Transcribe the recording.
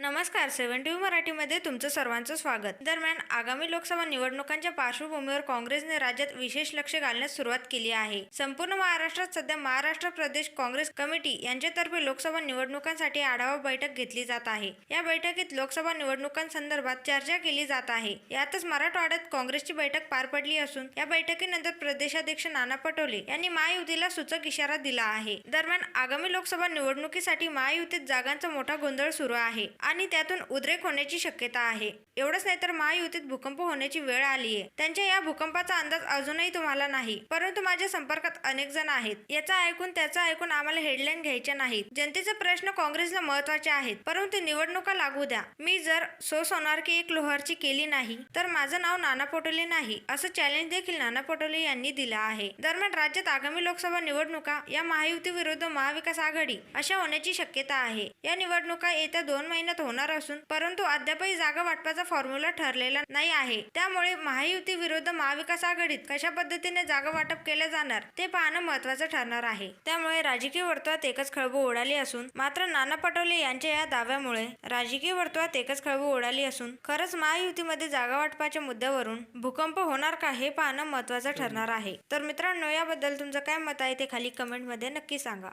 नमस्कार seven T मराठीमध्ये तुमचं सर्वांचं स्वागत. दरम्यान आगामी लोकसभा निवडणुकांच्या पार्श्वभूमीवर काँग्रेसने राज्यात विशेष लक्ष घालण्यास सुरुवात केली आहे. संपूर्ण महाराष्ट्रात सध्या महाराष्ट्र प्रदेश काँग्रेस कमिटी यांच्यातर्फे लोकसभा निवडणुकांसाठी आढावा बैठक घेतली जात आहे. या बैठकीत लोकसभा निवडणुकांसंदर्भात चर्चा केली जात आहे. यातच मराठवाड्यात काँग्रेसची बैठक पार पडली असून या बैठकीनंतर प्रदेशाध्यक्ष नाना पटोले यांनी महायुतीला सूचक इशारा दिला आहे. दरम्यान आगामी लोकसभा निवडणुकीसाठी महायुतीत जागांचा मोठा गोंधळ सुरू आहे. आणि त्यातून उद्रेक होण्याची शक्यता आहे. एवढंच नाही तर महायुतीत भूकंप होण्याची वेळ आली आहे त्यांच्या या भूकंपाचा अंदाज अजूनही तुम्हाला नाही. परंतु माझ्या संपर्कात अनेक जण आहेत. याचा ऐकून त्याचा ऐकून आम्हाला हेडलाईन घ्यायच्या नाहीत. जनतेचे प्रश्न काँग्रेसला महत्त्वाचे आहेत. परंतु निवडणुका लागू द्या. मी जर सो सोनारकी एक लोहारची केली नाही तर माझं नाव नाना पटोले नाही असं चॅलेंज देखील नाना पटोले यांनी दिलं आहे. दरम्यान राज्यात आगामी लोकसभा निवडणुका या महायुती विरुद्ध महाविकास आघाडी अशा होण्याची शक्यता आहे. या निवडणुका येत्या दोन महिन्यात होणार असून परंतु अद्यापही जागा वाटपाचा फॉर्म्युला ठरलेला नाही आहे. त्यामुळे महायुती विरुद्ध महाविकास आघाडीत कशा पद्धतीने जागा वाटप केले जाणार ते पाहणं महत्वाचं ठरणार आहे. त्यामुळे राजकीय वर्तुळात एकच खळबू उडाली असून मात्र नाना पटोले यांच्या या दाव्यामुळे राजकीय वर्तुळात एकच खळबू उडाली असून खरंच महायुतीमध्ये जागा वाटपाच्या मुद्द्यावरून भूकंप होणार का हे पाहणं महत्वाचं ठरणार आहे. तर मित्रांनो याबद्दल तुमचं काय मत आहे ते खाली कमेंटमध्ये नक्की सांगा.